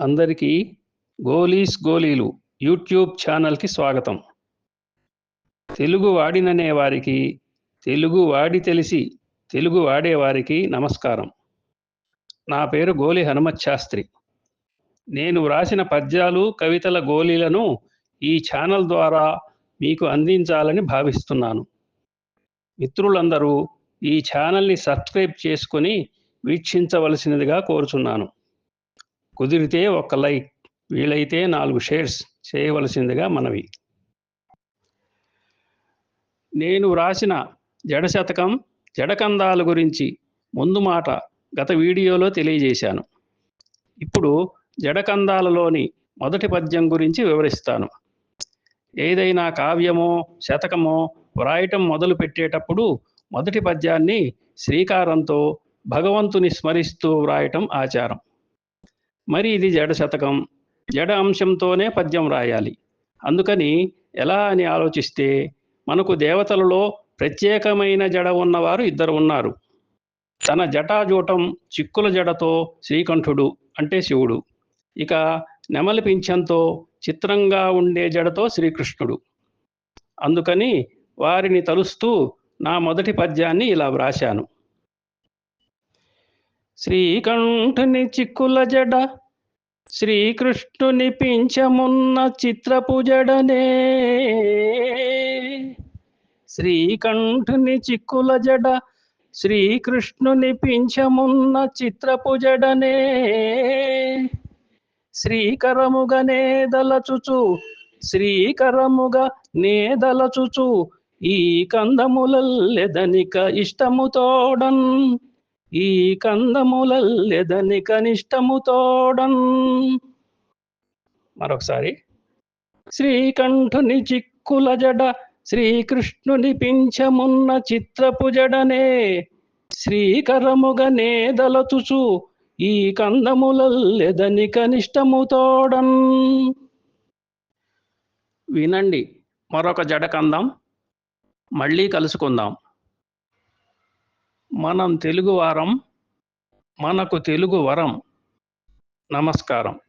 అందరికీ గోలీస్ గోలీలు యూట్యూబ్ ఛానల్కి స్వాగతం. తెలుగు వాడిననే వారికి తెలుగు వాడి తెలిసి తెలుగు వాడేవారికి నమస్కారం. నా పేరు గోలి హనుమత్ శాస్త్రి. నేను వ్రాసిన పద్యాలు కవితల గోలీలను ఈ ఛానల్ ద్వారా మీకు అందించాలని భావిస్తున్నాను. మిత్రులందరూ ఈ ఛానల్ని సబ్స్క్రైబ్ చేసుకొని వీక్షించవలసినదిగా కోరుచున్నాను. కుదిరితే ఒక లైక్ వీలైతే నాలుగు షేర్స్ చేయవలసిందిగా మనవి. నేను వ్రాసిన జడశతకం జడకందాల గురించి ముందు మాట గత వీడియోలో తెలియజేశాను. ఇప్పుడు జడకందాలలోని మొదటి పద్యం గురించి వివరిస్తాను. ఏదైనా కావ్యమో శతకమో వ్రాయటం మొదలు పెట్టేటప్పుడు మొదటి పద్యాన్ని శ్రీకారంతో భగవంతుని స్మరిస్తూ వ్రాయటం ఆచారం. మరి ఇది జడ శతకం. జడ అంశంతోనే పద్యం రాయాలి. అందుకని ఎలా అని ఆలోచిస్తే మనకు దేవతలలో ప్రత్యేకమైన జడ ఉన్నవారు ఇద్దరు ఉన్నారు. తన జటాజూటం చిక్కుల జడతో శ్రీకంఠుడు అంటే శివుడు. ఇక నెమలి పింఛంతో చిత్రంగా ఉండే జడతో శ్రీకృష్ణుడు. అందుకని వారిని తలుస్తూ నా మొదటి పద్యాన్ని ఇలా వ్రాశాను. శ్రీకంఠుని చిక్కుల జడ శ్రీకృష్ణుని పింఛమున్న చిత్రపుజడనే. శ్రీకంఠుని చిక్కుల జడ శ్రీకృష్ణుని పింఛమున్న చిత్రపుజడనే. శ్రీకరముగా నేదలచుచు శ్రీకరముగా నేదలచుచు ఈ కందములల్లెదనిక ఇష్టముతోడన్ ఈ కందములెదని కనిష్టము తోడన్. మరొకసారి. శ్రీకంఠుని చిక్కుల జడ శ్రీకృష్ణుని పింఛమున్న చిత్రపు జడనే. శ్రీకరముగా నేదలచుచు ఈ కనిష్టము తోడన్. వినండి మరొక జడ కందం. మళ్ళీ కలుసుకుందాం. మనం తెలుగు వారం మనకు తెలుగు వరం. నమస్కారం.